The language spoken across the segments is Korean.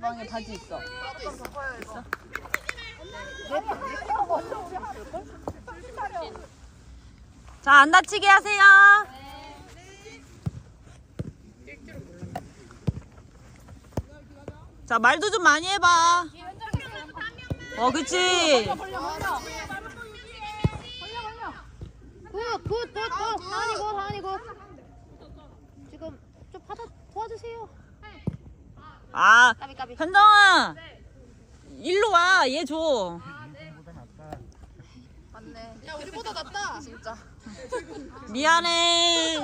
가방에 바지 있어. 자, 안 다치게 하세요. 자, 말도 좀 많이 해봐. 어, 그치. 굿, 굿, 굿, 굿. 다은이 굿. 지금 좀 받아 도와주세요. 아, 까비, 까비. 현정아. 일로 와, 얘 줘. 야 우리보다 낫다. 진짜. 미안해.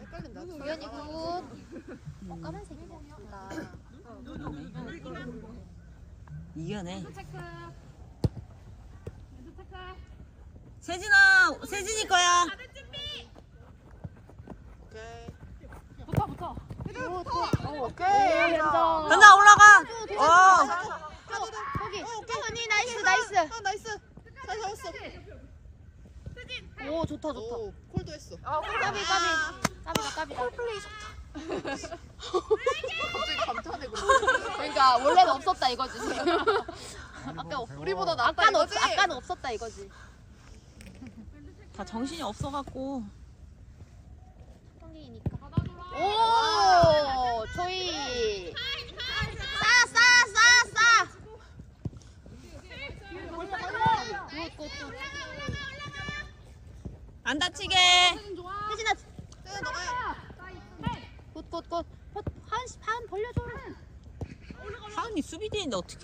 헷갈린다. 우연히 굿. 어, 까만색이다. 이겨내. 세진아, 세진이 거야. 오케이. 오, 오케이. 연정. 현정아, 올라가. 어. 거기. 언니 나이스, 나이스. 아 나이스. 잘 잡았어. 오, 좋다, 좋다. 오 콜도 했어. 까비, 까비. 까비다, 까비다. 갑자기 감탄해 그러. 그러니까 원래는 없었다 이거지 지금. 아까 없- 우리보다 낫다 아까는 없, 이거지. 아까는 없었다 이거지. 다 정신이 없어갖고. 성인이니까. 오, 저희. 싸, 싸, 싸, 싸. 굿, 굿, 굿. 안 다치게. 혜진아, 네 너가. 굿, 굿, 굿. 어, 한, 한 벌려줘. 하은이 수비대인데 어떻게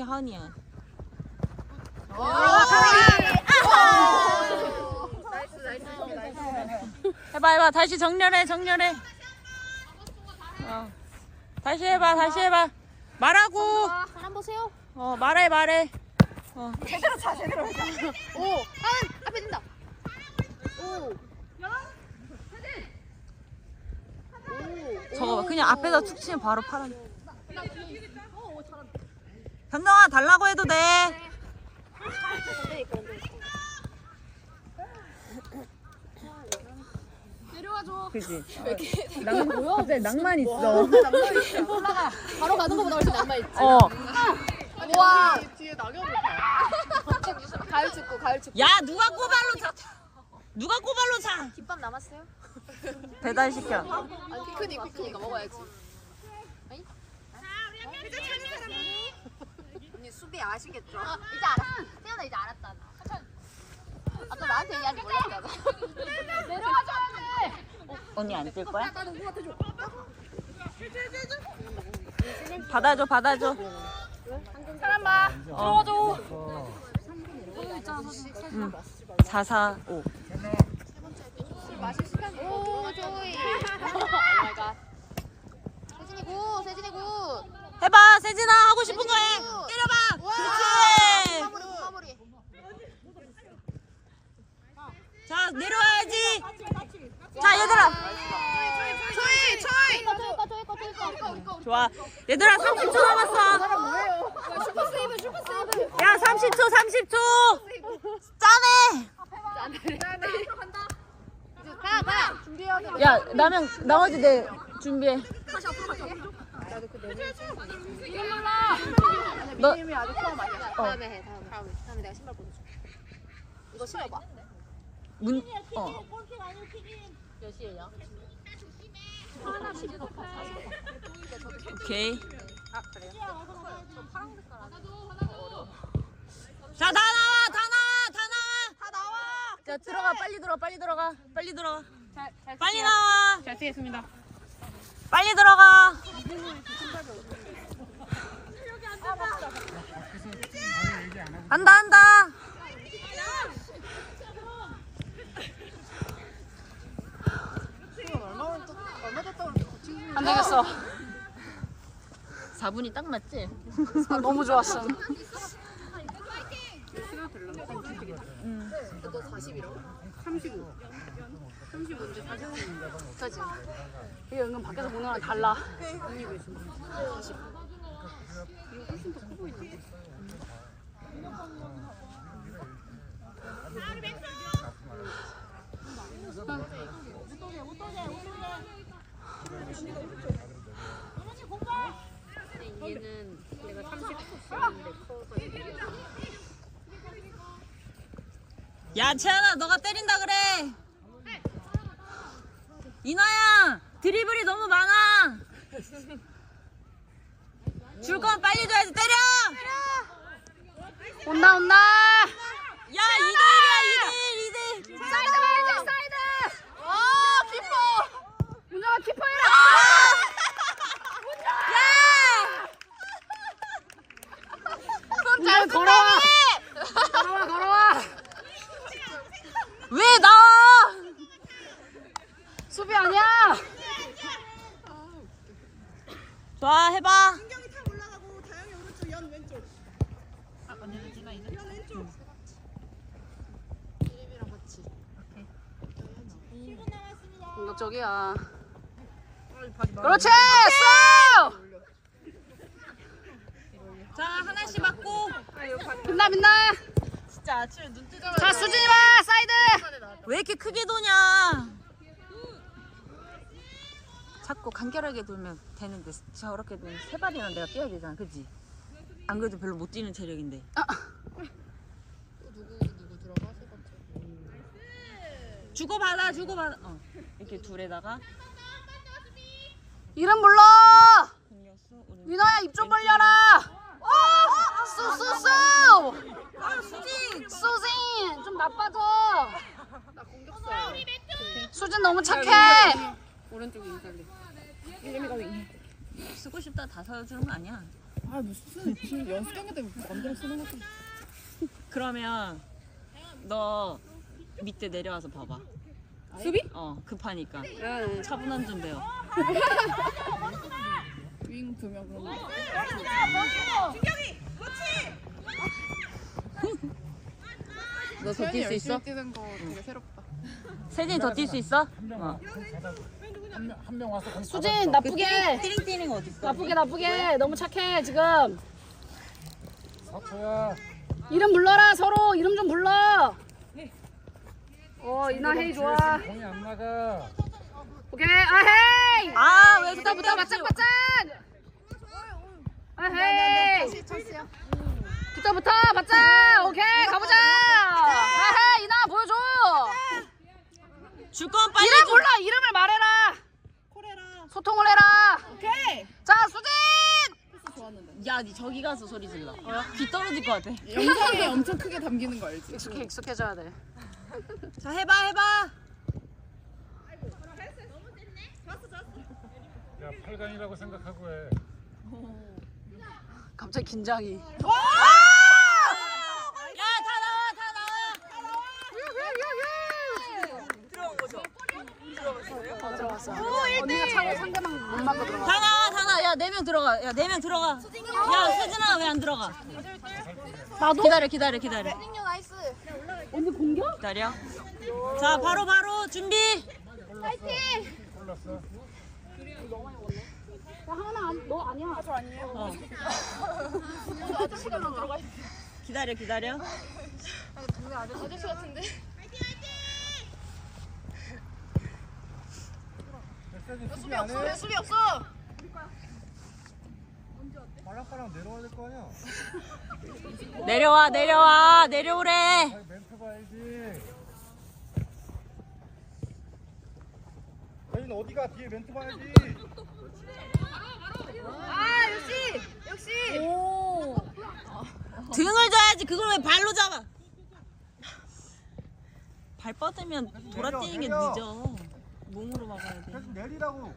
나이스. 해봐, 해봐. 다시 정렬해, 정렬해. 어. 다시 해봐, 다시 해봐. 말하고. 사람 보세요. 어, 말해, 말해. 어. 오, 하은 앞에 된다. 오. 오. 저거 봐. 그냥 앞에다 툭 치면 바로 파란. 현정아, 달라고 해도 돼. 그지? 낭, 갑자기 낭만 있어. 바로 가는 것보다 훨씬 낭만 있지. 어. 우와. 뒤에. 가을 축구, 가을 축구. 야, 누가 꼬발로 차? 누가 꼬발로 차? 김밥 남았어요? 배달 시켜. 아니 피크닉, 피크닉 먹어야지. 수비 아시겠죠? 어, 이제 알았어. 태연아 이제 알았잖아. 아까 나한테 얘기하지 몰랐잖아. 내려와줘야 돼. 언니 안 뜰 거야? 받아줘, 받아줘. 사람 봐. 들어가줘. 응. 4, 4, 5. 오 조이. 세진이 굿, 세진이 굿. 해봐, 세진아. 하고 싶은 거 해. 때려봐. 그렇지. 자, 내려와야지. 자, 얘들아. 조이, 조이. 좋아. 얘들아, 30초 남았어. 슈퍼 세이브, 슈퍼 세이브. 야, 30초, 30초. 짜네. 가, 가. 야, 나면 나머지 내 준비해. 너 님이 아직 처음 아니야. 다음에 해, 다음에. 다음에, 다음에 내가 신발 보여줘. 이거 신어봐. 문, 어. 몇 시에요? 오케이. 자, 다 나와, 다 나와, 다 나와. 다 나와. 자, 들어가, 빨리 들어가, 빨리 들어가, 빨리 들어가. 빨리 나와. 잘 쓰겠습니다. 빨리 들어가. 한다, 한다. 안 되겠어. 4분이 딱 맞지? 너무 좋았어. 너 40이라고? 35. 35인데 40. 그지? 이게 은근 밖에서 보는 거랑 달라. 얘는 내가 30였는데 커서 야 채연아 너가 때린다 그래 이나야 드리블이 너무 많아. 줄 거면 빨리 줘야지. 때려! 온다 온다. 야 2대1이야 2대1 2대1 사이드 가야지 사이드. 어 키퍼. 문정아 키퍼 해라 야! 문정아 걸어와. 걸어와 걸어와. 왜 나와 수비 아니야 좋아 해봐 신경이 탁 올라가고 다영이 오른쪽 연 왼쪽. 마. 그렇지 쏘자 하나씩 맞고 빛나 빛나 진짜 아침에 눈 뜨자마자. 자 수진이 와 사이드 왜 이렇게 크게 도냐 자꾸 간결하게 돌면 되는데 저렇게 돌면 세 발이나 내가 뛰어야 되잖아 그지? 안 그래도 별로 못 뛰는 체력인데 주고받아 주고받아. 어. 이렇게 둘에다가. 이름 불러! 오른쪽 민호야 입 좀 벌려라! 쏘쏘쏘 아 수진 수진 좀 나빠져. 수진 너무 착해. 오른쪽에 인살리 쓰고 싶다 다 사주는 거 아니야? 아 무슨 지금 연습 경기 때문에 맘대로 쓰는 것도. 그러면 너 밑에 내려와서 봐봐 수비? 어 급하니까 차분한 좀 배워 윙두 명 그러면. 너더 뛸 수 있어? 뛰는 거 되게 새롭다. 세진이 더 뛸 수 있어? 어. 한 명 와서 거기 수진 나쁘게 띠링 뛰는 거 어딨어? 나쁘게 나쁘게 너무 착해 지금 사초야 이름 불러라 서로 이름 좀 불러 어 이나 헤이 좋아. 공이 안 나가. 오케이 아 헤이! 아 왜 붙어 붙어 바짝 바짝 아헤이! 붙어 붙어 바짝 오케이 가보자! 아 헤이 이나 보여줘! 줄 거면 빨리 이름 줘. 몰라 이름을 말해라! 코레라. 소통을 해라! 오케이. 자 수진! 패스 좋았는데. 야, 니 저기 가서 소리 질러. 귀 떨어질 것 같아. 영상에 엄청 크게 담기는 거 알지? 익숙해 익숙해져야 돼 자, 해봐, 해봐. 야 8강이라고 생각하고 해 갑자기 긴장이 야, 다 나와, 다 나와. 어, 들어갔어 언니가 차고 상대방 못 맞고 들어가 다 나와, 다 나와. 야, 네 명 들어가. 야, 네 명 들어가. 야, 수진아 왜 안 들어가? 나도? 기다려, 기다려, 기다려. 언니 공격? 기다려. 자, 바로 바로 준비. 골랐어 야 하나 너 아니야 저 아니에요 어. 기다려, 기다려. 수비 안 해? 수비 없어. 빨랑빨랑 내려와야 될 거 아니야 내려와, 내려와, 내려오래. 저희는 어디가 뒤에 멘트 봐야지 등을 져야지. 그걸 왜 발로 잡아? 발 뻗으면 돌아뛰는 게 내려. 늦어. 몸으로 막아야 돼. 계속 내리라고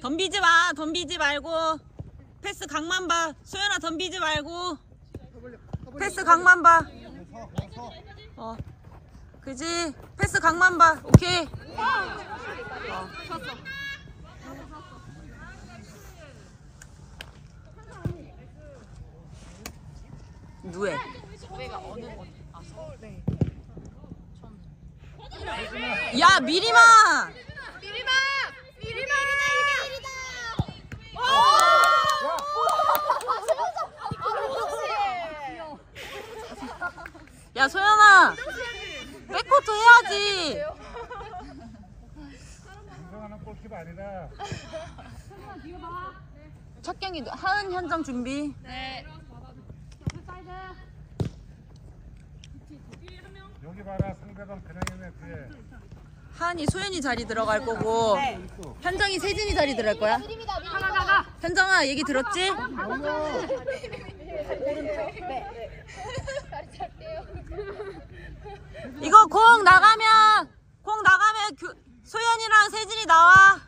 덤비지 마 덤비지 말고. 패스 각만 봐. 소연아 덤비지 말고. 패스 각만 봐. 어. 그지? 패스 각만 봐. 오케이. 어. 누에? 야 미리마! 미리마! 미리마! 야 소연아 백코트 해야지 인정하는 골키퍼 아니다. 첫 경기 하은 현장 준비 여기 봐라 상대방 그냥 있네 뒤에. 하은이 소연이 자리 들어갈 거고 현정이 세진이 자리 들어갈 거야 가가가가. 현정아 얘기 들었지? 이거 공 나가면 공 나가면 교, 소연이랑 세진이 나와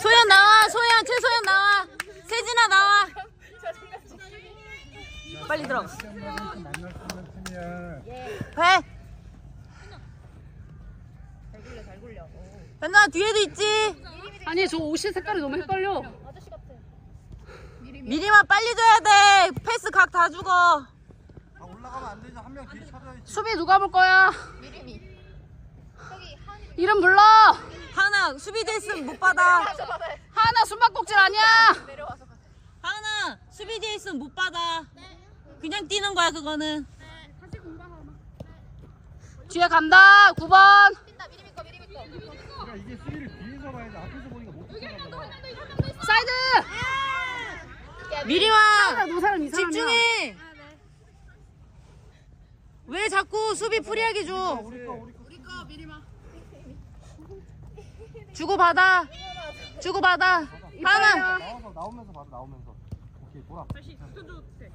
소연 나와 소연 최소연 나와 세진아 나와 빨리 들어가 시험만큼 만날 수 있는 팀이야. 배 현정아 뒤에도 있지 아니 저 옷이 색깔이 너무 헷갈려. 미리만 빨리 줘야 돼 패스 각 다 죽어 아 올라가면 안 되죠. 한명 뒤에 찾아야지. 수비 누가 볼 거야? 이름 불러. 하나 수비 됐으면 못 받아 하나 숨바꼭질 아니야. 하나 수비 돼 있으면 못 받아 그냥 뛰는 거야 그거는 뒤에 간다. 9번. 그러니까 이게 수비를 뒤에서 봐야지 앞에서 보니까 못 찾아가. 사이드. 미리만 너 사람 이상하냐? 집중해 왜 자꾸 수비 프리하게 줘 우리 거 우리 거. 주고 받아 주고 받아 하나 나와서 나오면서 봐도 나오면서. 오케이 돌아. 다시 손줘 돼.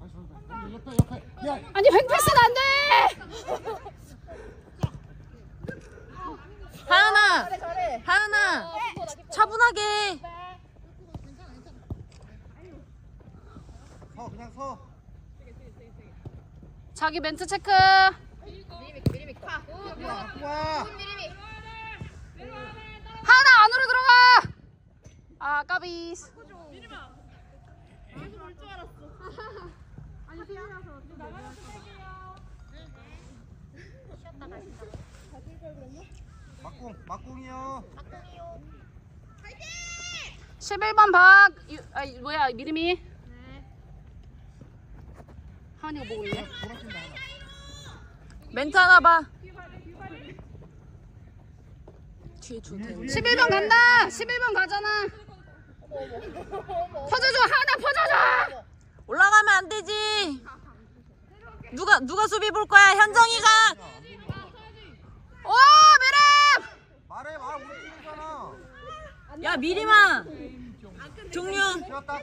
다시 손 줘. 옆에 옆에. 야 아니 횡패스는 안 돼. 하은아 하은아 차분하게 서 그냥 서. 자기 멘트 체크. 와. 하나 안으로 들어가. 아 까비. 막공 막공이요. 11번 박. 유, 아 뭐야 미름이. 하은이가 보고 있네. 하나. 멘트 하나 봐 뒤에 줘 11번 간다. 11번 가잖아. 퍼져줘 하나 퍼져줘. 올라가면 안 되지 누가 누가 수비 볼 거야 현정이가 오 미름. 말해 말 우리 팀이잖아. 야 미리마 종료 쉬었다.